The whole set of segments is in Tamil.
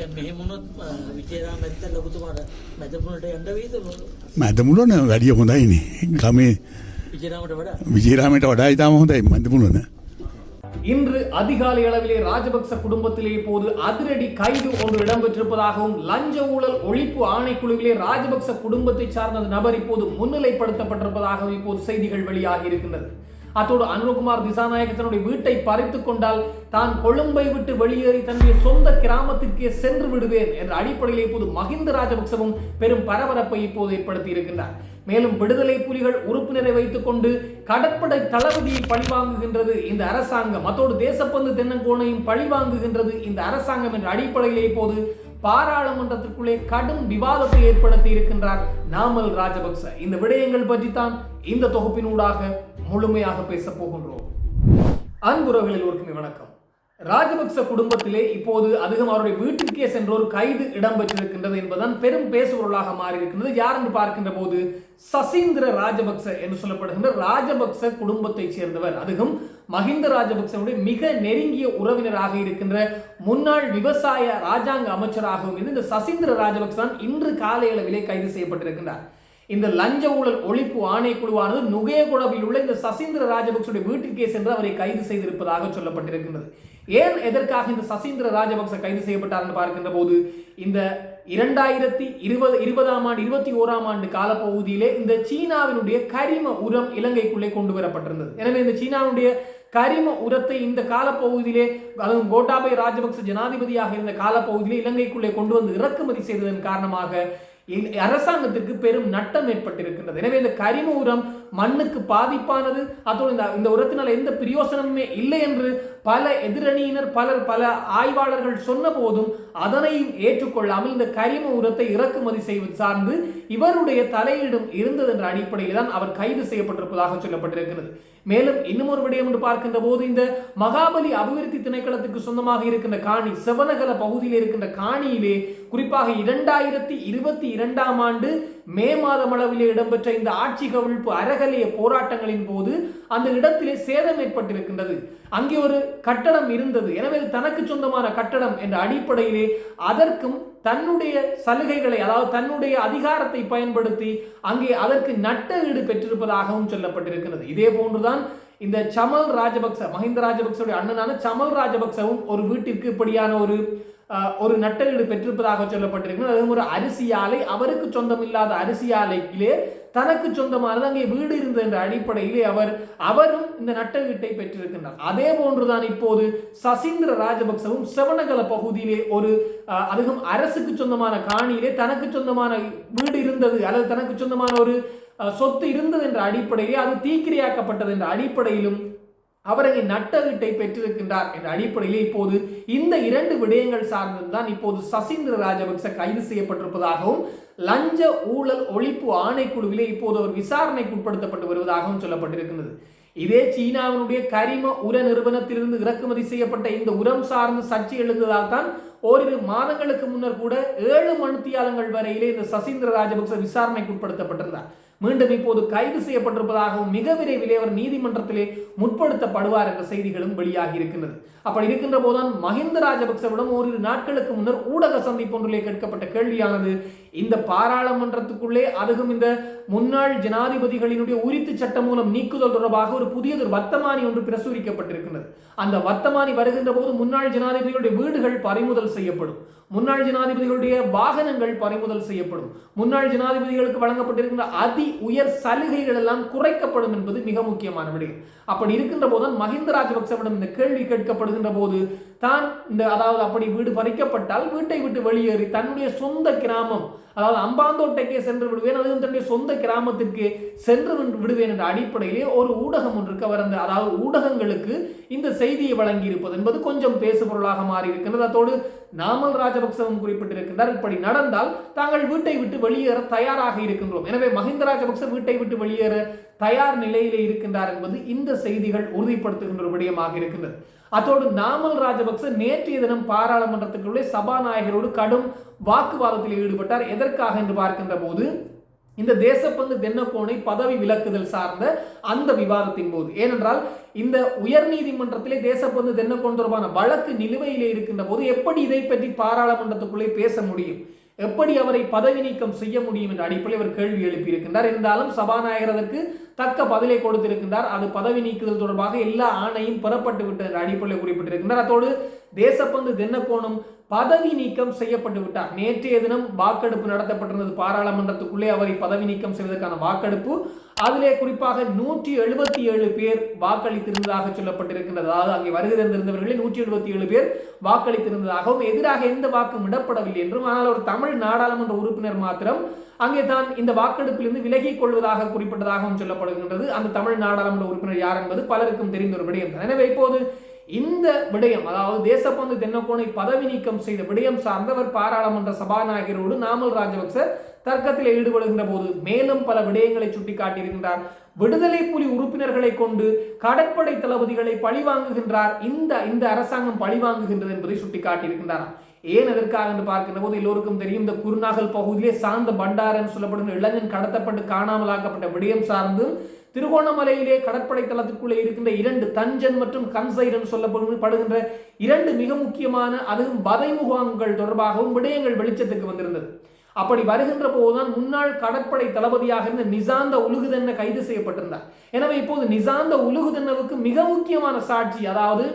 දැන් මෙහෙම වුණොත් විජේරාම ඇත්ත ලොකුතුමාට මැදපුරට යන්න වෙයිද මැදමුලන වැඩිය හොඳයිනේ ගමේ විජේරාමට වඩා විජේරාමයට වඩා ඉතාම හොඳයි මැදමුලන இன்று அதிகாலை அளவிலே ராஜபக்ச குடும்பத்திலே இப்போது அதிரடி கைது ஒன்று இடம்பெற்றிருப்பதாகவும் லஞ்ச ஊழல் ஒழிப்பு ஆணைக்குழுவிலே ராஜபக்ச குடும்பத்தை சார்ந்த அந்த நபர் இப்போது முன்னிலைப்படுத்தப்பட்டிருப்பதாகவும் இப்போது செய்திகள் வெளியாகி இருக்கின்றது அத்தோடு அனுகுமார் திசாநாயக தன்னுடைய வீட்டை பறித்து கொண்டால் தான் கொழும்பை விட்டு வெளியேறி தன்னுடைய சொந்த கிராமத்திற்கே சென்று விடுவேன் என்ற அடிப்படையில் இப்போது மஹிந்த ராஜபக்சவும் பெரும் பரபரப்பை இப்போது ஏற்படுத்தி இருக்கின்றார். மேலும் விடுதலை புலிகள் உறுப்பினரை வைத்துக் கொண்டு கடற்படை தளபதியை பழிவாங்குகின்றது இந்த அரசாங்கம். அத்தோடு தேசப்பந்து தென்னங்கோணையும் பழிவாங்குகின்றது இந்த அரசாங்கம் என்ற அடிப்படையிலே இப்போது பாராளுமன்றத்திற்குள்ளே கடும் விவாதத்தை ஏற்படுத்தி இருக்கின்றார் நாமல் ராஜபக்ச. இந்த விடயங்கள் பற்றித்தான் இந்த தொகுப்பினூடாக முழுமையாக பேசப் போகின்றோம். அன்புறவுகளில் ஒருக்குமே வணக்கம். ராஜபக்ச குடும்பத்திலே இப்போது அதிகம் அவருடைய வீட்டிற்கே சென்ற ஒரு கைது இடம்பெற்றிருக்கின்றது என்பதுதான் பெரும் பேசுபொருளாக மாறியிருக்கின்றது. யார் என்று பார்க்கின்ற போது சசீந்திர ராஜபக்ச என்று சொல்லப்படுகின்ற ராஜபக்ச குடும்பத்தைச் சேர்ந்தவர். அதுவும் மஹிந்த ராஜபக்சனுடைய மிக நெருங்கிய உறவினராக இருக்கின்ற முன்னாள் விவசாய ராஜாங்க அமைச்சராகவும் இருந்து இந்த சசீந்திர ராஜபக்ச தான் இன்று காலை அளவிலே கைது செய்யப்பட்டிருக்கின்றார். இந்த லஞ்ச ஊழல் ஒழிப்பு ஆணைக்குழுவானது நுகேகுடவில் உள்ள இந்த சசீந்திர ராஜபக்சுடைய வீட்டிற்கே சென்று அவரை கைது செய்திருப்பதாக சொல்லப்பட்டிருக்கின்றது. ஏன் எதற்காக இந்த சசீந்திர ராஜபக்ச கைது செய்யப்பட்டார் என்று பார்க்கின்ற போது இந்த இரண்டாயிரத்தி இருபது இருபதாம் ஆண்டு இருபத்தி ஓராம் ஆண்டு காலப்பகுதியிலே இந்த சீனாவினுடைய கரிம உரம் இலங்கைக்குள்ளே கொண்டு வரப்பட்டிருந்தது. எனவே இந்த சீனாவுடைய கரிம உரத்தை இந்த காலப்பகுதியிலே அதுவும் கோட்டாபய ராஜபக்ச ஜனாதிபதியாக இருந்த காலப்பகுதியிலே இலங்கைக்குள்ளே கொண்டு வந்து இறக்குமதி செய்ததன் காரணமாக அரசாங்கத்துக்கு அரசாங்கத்திற்கு பெரும் நட்டம் ஏற்பட்டிருக்கின்றது. எனவே இந்த கரிம உரம் மண்ணுக்கு பாதிப்பானது அதோடு இந்த இந்த உரத்தினால் எந்த பிரயோசனமுமே இல்லை என்று பல எதிரணியினர் பலர் பல ஆய்வாளர்கள் சொன்ன போதும் அதனையும் ஏற்றுக்கொள்ளாமல் இந்த கரிம உரத்தை இறக்குமதி செய்வது சார்ந்து இவருடைய தலையீடும் இருந்தது என்ற அடிப்படையில் தான் அவர் கைது செய்யப்பட்டிருப்பதாக சொல்லப்பட்டிருக்கிறது. மேலும் இன்னும் ஒரு விடயம் என்று பார்க்கின்ற போது இந்த மகாபலி அபிவிருத்தி திணைக்களத்துக்கு சொந்தமாக இருக்கின்ற காணி செவனகல பகுதியில் இருக்கின்ற காணியிலே குறிப்பாக இரண்டாயிரத்தி இருபத்தி இரண்டாம் ஆண்டு மே மாதம் அளவிலே இடம்பெற்ற இந்த ஆட்சி கவிழ்ப்பு அறகலைய போராட்டங்களின் போது அந்த இடத்திலே சேதம் ஏற்பட்டிருக்கின்றது. அங்கே ஒரு கட்டடம் இருந்தது. எனவே தனக்கு சொந்தமான கட்டடம் என்ற அடிப்படையிலே அதற்கும் தன்னுடைய சலுகைகளை அதாவது தன்னுடைய அதிகாரத்தை பயன்படுத்தி அங்கே அதற்கு நட்ட ஈடு பெற்றிருப்பதாகவும் சொல்லப்பட்டிருக்கிறது. இதே போன்றுதான் இந்த சமல் ராஜபக்ச மஹிந்த ராஜபக்சவுடைய அண்ணனான சமல் ராஜபக்சவும் ஒரு வீட்டிற்கு இப்படியான ஒரு ஒரு நட்டஈடு பெற்றிருப்பதாக சொல்லப்பட்டிருக்கிறது. அதுவும் ஒரு அரிசி ஆலை. அவருக்கு சொந்தமில்லாத அரிசி ஆலைக்கிலே தனக்கு சொந்தமானது அங்கே வீடு இருந்தது என்ற அடிப்படையிலே அவர் அவரும் இந்த நட்டஈட்டை பெற்றிருக்கின்றார். அதே போன்றுதான் இப்போது சசீந்திர ராஜபக்சவும் செவனகல பகுதியிலே ஒரு அதிகம் அதுவும் அரசுக்கு சொந்தமான காணியிலே தனக்கு சொந்தமான வீடு இருந்தது அல்லது தனக்கு சொந்தமான ஒரு சொத்து இருந்தது என்ற அடிப்படையிலே அது தீக்கிரையாக்கப்பட்டது என்ற அடிப்படையிலும் அவர் அங்கே பெற்றிருக்கின்றார் என்ற அடிப்படையில் இப்போது இந்த இரண்டு விடயங்கள் சார்ந்துதான் இப்போது சசீந்திர ராஜபக்ச கைது செய்யப்பட்டிருப்பதாகவும் லஞ்ச ஊழல் ஒழிப்பு ஆணைக்குழுவிலே இப்போது அவர் விசாரணைக்கு உட்படுத்தப்பட்டு வருவதாகவும் சொல்லப்பட்டிருக்கிறது இதே சீனாவினுடைய கரிம உர நிறுவனத்திலிருந்து இறக்குமதி செய்யப்பட்ட இந்த உரம் சார்ந்து சர்ச்சை எழுந்ததால் தான் ஓரிரு மாதங்களுக்கு முன்னர் கூட ஏழு மணித்தியாலங்கள் வரையிலே இந்த சசீந்திர ராஜபக்ச விசாரணைக்கு உட்படுத்தப்பட்டிருந்தார். மீண்டும் இப்போது கைது செய்யப்பட்டிருப்பதாகவும் மிக விரைவிலே அவர் நீதிமன்றத்திலே முற்படுத்தப்படுவார் என்ற செய்திகளும் வெளியாகி இருக்கின்றது. அப்படி இருக்கின்ற போதுதான் மஹிந்த ராஜபக்சவிடம் ஓரிரு நாட்களுக்கு முன்னர் ஊடக சந்திப்பு ஒன்றிலே கேட்கப்பட்ட கேள்வியானது இந்த பாராளுமன்றத்துக்குள்ளே அதுவும் இந்த முன்னாள் ஜனாதிபதிகளினுடைய உரித்து சட்டம் மூலம் நீக்குதல் தொடர்பாக ஒரு புதியதொரு வர்த்தமானி ஒன்று பிரசுரிக்கப்பட்டிருக்கின்றது. அந்த வர்த்தமானி வருகின்ற போது முன்னாள் ஜனாதிபதிகளுடைய வீடுகள் பறிமுதல் செய்யப்படும். முன்னாள் ஜனாதிபதிகளுடைய வாகனங்கள் பறிமுதல் செய்யப்படும். முன்னாள் ஜனாதிபதிகளுக்கு வழங்கப்பட்டிருக்கின்ற அதி உயர் சலுகைகள் எல்லாம் குறைக்கப்படும் என்பது மிக முக்கியமான விடயம். அப்படி இருக்கின்ற போதுதான் மஹிந்த ராஜபக்சவிடம் இந்த கேள்வி கேட்கப்படுகின்ற போது தான் இந்த அதாவது அப்படி வீடு பறிக்கப்பட்டால் வீட்டை விட்டு வெளியேறி தன்னுடைய சொந்த கிராமம் அதாவது அம்பாந்தோட்டைக்கே சென்று விடுவேன் அதுவும் தன்னுடைய சொந்த கிராமத்திற்கு சென்று விடுவேன் என்ற அடிப்படையிலே ஒரு ஊடகம் ஒன்றுக்கு அவர் அந்த அதாவது ஊடகங்களுக்கு இந்த செய்தியை வழங்கியிருப்பது என்பது கொஞ்சம் பேசுபொருளாக மாறி இருக்கின்றது அதோடு நாமல் ராஜபக்சவும் குறிப்பிட்டிருக்கின்றார் இப்படி நடந்தால் தாங்கள் வீட்டை விட்டு வெளியேற தயாராக இருக்கின்றோம். எனவே மஹிந்த ராஜபக்ச வீட்டை விட்டு வெளியேற தயார் நிலையிலே இருக்கின்றார் என்பது இந்த செய்திகள் உறுதிப்படுத்துகின்ற ஒரு விடயமாக இருக்கின்றது. அத்தோடு நாமல் ராஜபக்ச நேற்றைய தினம் பாராளுமன்றத்துக்குள்ளே சபாநாயகரோடு கடும் வாக்குவாதத்தில் ஈடுபட்டார். எதற்காக என்று பார்க்கின்ற போது இந்த தேசப்பந்து தென்னக்கோனை பதவி விலக்குதல் சார்ந்த அந்த விவாதத்தின் போது. ஏனென்றால் இந்த உயர் நீதிமன்றத்திலே தேசப்பந்து தென்னக்கோன் தொடர்பான வழக்கு நிலுவையிலே இருக்கின்ற போது எப்படி இதை பற்றி பாராளுமன்றத்துக்குள்ளே பேச முடியும்? எப்படி அவரை பதவி நீக்கம் செய்ய முடியும் என்ற அடிப்படையில் அவர் கேள்வி எழுப்பியிருக்கின்றார். இருந்தாலும் சபாநாயகர் அதற்கு தக்க பதிலை கொடுத்திருக்கின்றார். அது பதவி நீக்குதல் தொடர்பாக எல்லா ஆணையும் பெறப்பட்டு விட்டது என்ற அடிப்படையில் குறிப்பிட்டிருக்கின்றார். அதோடு தேசப்பந்து தென்னக்கோணம் பதவி நீக்கம் செய்யப்பட்டு விட்டார். நேற்றைய தினம் வாக்கெடுப்பு நடத்தப்பட்டிருந்தது. பாராளுமன்றத்துக்குள்ளே அவரை பதவி நீக்கம் செய்வதற்கான வாக்கெடுப்பு. அதிலே குறிப்பாக நூற்றி எழுபத்தி ஏழு பேர் வாக்களித்திருந்ததாக சொல்லப்பட்டிருக்கின்றது. அதாவது அங்கே வருகை நூற்றி எழுபத்தி ஏழு பேர் வாக்களித்திருந்ததாகவும் எதிராக எந்த வாக்கும் இடப்படவில்லை என்றும் ஆனால் ஒரு தமிழ் நாடாளுமன்ற உறுப்பினர் மாத்திரம் அங்கே தான் இந்த வாக்கெடுப்பிலிருந்து விலகிக் கொள்வதாக குறிப்பிட்டதாகவும் சொல்லப்படுகின்றது. அந்த தமிழ் நாடாளுமன்ற உறுப்பினர் யார் என்பது பலருக்கும் தெரிந்த ஒரு விடயம் எனவே இப்போது இந்த விடயம் அதாவது தேசப்பந்து தென்னக்கோனை பதவி நீக்கம் செய்த விடயம் சார்ந்தவர் பாராளுமன்ற சபாநாயகரோடு நாமல் ராஜபக்ச தர்க்கத்தில் ஈடுபடுகின்ற போது மேலும் பல விடயங்களை சுட்டிக்காட்டியிருக்கின்றார். விடுதலை புலி உறுப்பினர்களை கொண்டு கடற்படை தளபதிகளை பழிவாங்குகின்றார் இந்த இந்த அரசாங்கம் பழிவாங்குகின்றது என்பதை சுட்டிக்காட்டியிருக்கின்றார். ஏன் எதற்காக என்று பார்க்கின்ற போது எல்லோருக்கும் தெரியும் இந்த குருநாகல் பகுதியிலே சார்ந்த பண்டாரன் சொல்லப்படும் இளைஞன் கடத்தப்பட்டு காணாமலாக்கப்பட்ட விடயம் சார்ந்தும் திருகோணமலையிலே கடற்படை தளத்திற்குள்ளே இருக்கின்ற இரண்டு தஞ்சன் மற்றும் கன்சைரன் சொல்லப்படுகின்ற இரண்டு மிக முக்கியமான அதுவும் வதை முகாம்கள் தொடர்பாகவும் விடயங்கள் வெளிச்சத்துக்கு வந்திருந்தது. அப்படி வருகின்ற போதுதான் முன்னாள் கடற்படை தளபதியாக இருந்த நிசாந்த உலுகுதென்ன கைது செய்யப்பட்டிருந்தார். எனவே இப்போது நிசாந்த உலுகுதென்னவுக்கு மிக முக்கியமான சாட்சி அதாவது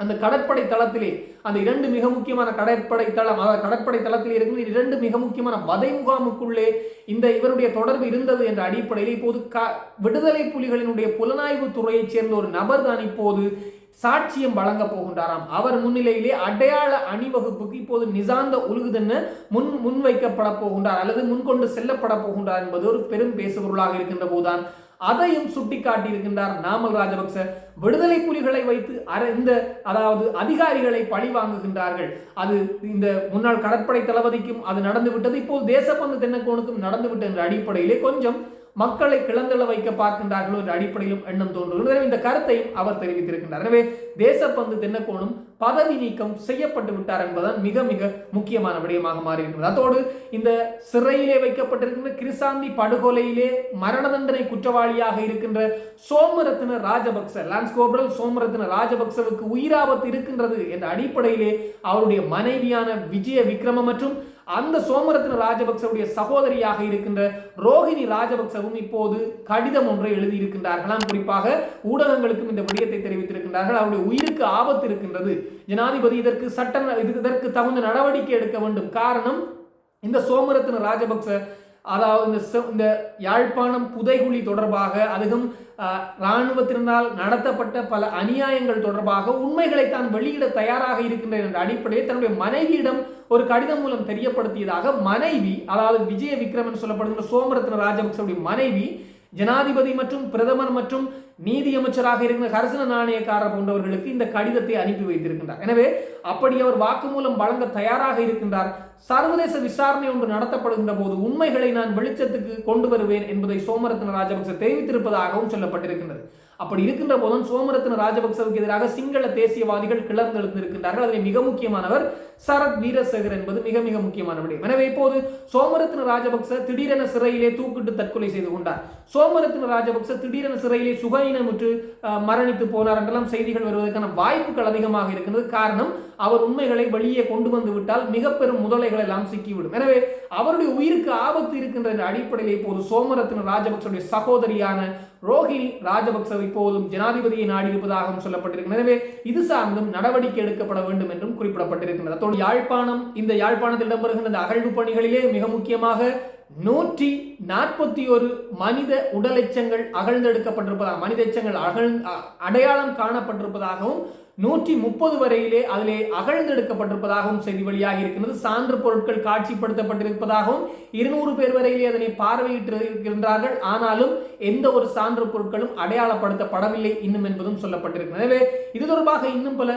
அந்த கடற்படை தளத்திலே அந்த இரண்டு மிக முக்கியமான கடற்படை தளம் அதாவது கடற்படை தளத்தில் இருக்கிற இரண்டு மிக முக்கியமான வதை முகாமுக்குள்ளே இந்த இவருடைய தொடர்பு இருந்தது என்ற அடிப்படையில் இப்போது க விடுதலை புலிகளினுடைய புலனாய்வு துறையைச் சேர்ந்த ஒரு நபர் தான் இப்போது சாட்சியம் வழங்க போகின்றாராம். அவர் முன்னிலையிலே அடையாள அணிவகுப்புக்கு இப்போது நிசாந்த உலுகுதென்ன முன் முன்வைக்கப்பட போகின்றார் அல்லது முன்கொண்டு செல்லப்பட போகின்றார் என்பது ஒரு பெரும் பேசுபொருளாக இருக்கின்ற போதுதான் அதையும் சுட்டிக்காட்டி இருக்கின்றார் நாமல் ராஜபக்ச. விடுதலை புலிகளை வைத்து இந்த அதாவது அதிகாரிகளை பழி வாங்குகின்றார்கள் அது இந்த முன்னாள் கடற்படை தளபதிக்கும் அது நடந்து விட்டது இப்போது தேசப்பந்து தென்னக்கோனுக்கும் நடந்து விட்ட என்ற அடிப்படையிலே கொஞ்சம் மக்களை கிளந்தள வைக்க பார்க்கின்றார்களோ என்ற அடிப்படையிலும் எண்ணம் தோன்றுகிறது. இந்த கருத்தையும் அவர் தெரிவித்திருக்கின்றார். எனவே தேசப்பந்து தென்னக்கோனும் பதவி நீக்கம் செய்யப்பட்டு விட்டார் என்பதுதான் மிக மிக முக்கியமான விடயமாக மாறியிருக்கிறது. அதோடு இந்த சிறையிலே வைக்கப்பட்டிருக்கின்ற கிருசாந்தி படுகொலையிலே மரண தண்டனை குற்றவாளியாக இருக்கின்ற சோமரத்ன ராஜபக்ச லான்ஸ் கோப்ரல் சோமரத்ன ராஜபக்சவுக்கு உயிராபத்து இருக்கின்றது என்ற அடிப்படையிலே அவருடைய மனைவியான விஜய விக்ரம மற்றும் அந்த சோமரத்ன ராஜபக்சவுடைய சகோதரியாக இருக்கின்ற ரோஹிணி ராஜபக்சவும் இப்போது கடிதம் ஒன்றை எழுதியிருக்கின்றார்களாம் குறிப்பாக ஊடகங்களுக்கும் இந்த விடயத்தை தெரிவித்திருக்கின்றார்கள். அவருடைய உயிருக்கு ஆபத்து இருக்கின்றது. ஜனாதிபதி இதற்கு சட்ட இது- இதற்கு தகுந்த நடவடிக்கை எடுக்க வேண்டும். காரணம் இந்த சோமரத்ன ராஜபக்ச அதாவது இந்த இந்த யாழ்ப்பாணம் புதைகுழி தொடர்பாக அதுவும் இராணுவத்தினால் நடத்தப்பட்ட பல அநியாயங்கள் தொடர்பாக உண்மைகளை தான் வெளியிட தயாராக இருக்கின்றன என்ற அடிப்படையில் தன்னுடைய மனைவியிடம் ஒரு கடிதம் மூலம் தெரியப்படுத்தியதாக மனைவி அதாவது விஜய விக்ரமன் சொல்லப்படுகின்ற சோமரத்ன ராஜபக்சவுடைய மனைவி ஜனாதிபதி மற்றும் பிரதமர் மற்றும் நீதியமைச்சராக இருக்கிற கரசன நாணயக்காரர் போன்றவர்களுக்கு இந்த கடிதத்தை அனுப்பி வைத்திருக்கின்றார். எனவே அப்படி அவர் வாக்குமூலம் வழங்க தயாராக இருக்கின்றார். சர்வதேச விசாரணை ஒன்று நடத்தப்படுகின்ற போது உண்மைகளை நான் வெளிச்சத்துக்கு கொண்டு வருவேன் என்பதை சோமரத்ன ராஜபக்ச தெரிவித்திருப்பதாகவும் சொல்லப்பட்டிருக்கின்றது. அப்படி இருக்கின்ற போதும் சோமரத்ன ராஜபக்சவுக்கு எதிராக சிங்கள தேசியவாதிகள் கிளர்ந்தெழுந்திருக்கின்றார்கள். அதில் மிக முக்கியமானவர் சரத் வீரசேகர் என்பது மிக மிக முக்கியமான விடயம். எனவே இப்போது சோமரத்ன ராஜபக்ச திடீரென சிறையிலே தூக்கிட்டு தற்கொலை செய்து கொண்டார். சோமரத்ன ராஜபக்ச திடீரென சிறையிலே சுகயினமுற்று மரணித்து போனார் என்றெல்லாம் செய்திகள் வருவதற்கான வாய்ப்புகள் அதிகமாக இருக்கிறது. காரணம் அவர் உண்மைகளை வெளியே கொண்டு வந்து விட்டால் மிக பெரும் முதலைகள் எல்லாம் சிக்கிவிடும். எனவே அவருடைய உயிருக்கு ஆபத்து இருக்கின்ற அடிப்படையில் இப்போது சோமரத்ன ராஜபக்சவுடைய சகோதரியான ரோஹிணி ராஜபக்ச இப்போதும் ஜனாதிபதியை நாடியிருப்பதாகவும் சொல்லப்பட்டிருக்கிறது. எனவே இது சார்ந்தும் நடவடிக்கை எடுக்கப்பட வேண்டும் என்றும் குறிப்பிடப்பட்டிருக்கின்றது. அத்தோடு யாழ்ப்பாணம் இந்த யாழ்ப்பாணத்தில் இடம்பெறுகின்ற இந்த அகழ்வு பணிகளிலே மிக முக்கியமாக நூற்றி நாற்பத்தி ஒரு மனித உடல் எச்சங்கள் அகழ்ந்தெடுக்கப்பட்டிருப்பதாக மனித எச்சங்கள் அகழ் அடையாளம் காணப்பட்டிருப்பதாகவும் நூற்றி முப்பது வரையிலே அதிலே அகழ்ந்தெடுக்கப்பட்டிருப்பதாகவும் செய்தி வெளியாகி இருக்கிறது சான்று பொருட்கள் காட்சிப்படுத்தப்பட்டிருப்பதாகவும் இருநூறு பேர் வரையிலே அதனை பார்வையிட்டு இருக்கின்றார்கள் ஆனாலும் எந்த ஒரு சான்று பொருட்களும் அடையாளப்படுத்தப்படவில்லை இன்னும் என்பதும் சொல்லப்பட்டிருக்கிறது. எனவே இது தொடர்பாக இன்னும் பல